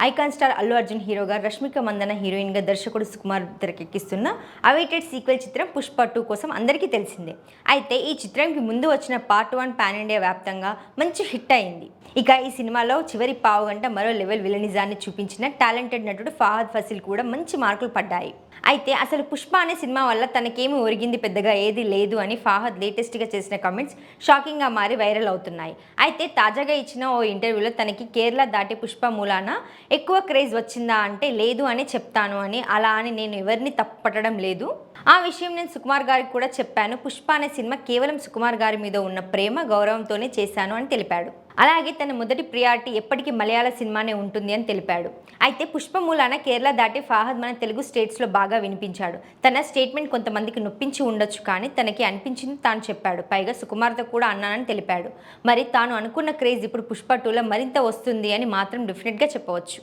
Icon star Allu Arjun హీరోగా రష్మిక మందన హీరోయిన్గా దర్శకుడు సుకుమార్ తెరకెక్కిస్తున్న అవైటెడ్ సీక్వెల్ చిత్రం పుష్ప టూ కోసం అందరికీ తెలిసిందే. అయితే ఈ చిత్రంకి ముందు వచ్చిన పార్ట్ వన్ పాన్ ఇండియా వ్యాప్తంగా మంచి హిట్ అయింది. ఇక ఈ సినిమాలో చివరి పావు గంట మరో లెవెల్ విలనిజాన్ని చూపించిన టాలెంటెడ్ నటుడు ఫహద్ ఫసిల్ కూడా మంచి మార్కులు పడ్డాయి. అయితే అసలు పుష్ప అనే సినిమా వల్ల తనకేమి ఒరిగింది పెద్దగా ఏది లేదు అని ఫాహద్ లేటెస్ట్గా చేసిన కామెంట్స్ షాకింగ్గా మారి వైరల్ అవుతున్నాయి. అయితే తాజాగా ఇచ్చిన ఓ ఇంటర్వ్యూలో తనకి కేరళ దాటి పుష్ప మూలాన ఎక్కువ క్రేజ్ వచ్చిందా అంటే లేదు అని చెప్తాను అని అలా అని నేను ఎవరిని తప్పట్టడం లేదు. ఆ విషయం నేను సుకుమార్ గారికి కూడా చెప్పాను. పుష్ప అనే సినిమా కేవలం సుకుమార్ గారి మీద ఉన్న ప్రేమ గౌరవంతోనే చేశాను అని తెలిపాడు. అలాగే తన మొదటి ప్రియారిటీ ఎప్పటికీ మలయాళ సినిమానే ఉంటుంది అని తెలిపాడు. అయితే పుష్ప మూలాన కేరళ దాటి ఫాహద్ మన తెలుగు స్టేట్స్లో బాగా వినిపించాడు. తన స్టేట్మెంట్ కొంతమందికి నొప్పించి ఉండొచ్చు కానీ తనకి అనిపించింది తాను చెప్పాడు. పైగా సుకుమార్తో కూడా అన్నానని తెలిపాడు. మరి తాను అనుకున్న క్రేజ్ ఇప్పుడు పుష్ప టూలో మరింత వస్తుంది అని మాత్రం డెఫినెట్గా చెప్పవచ్చు.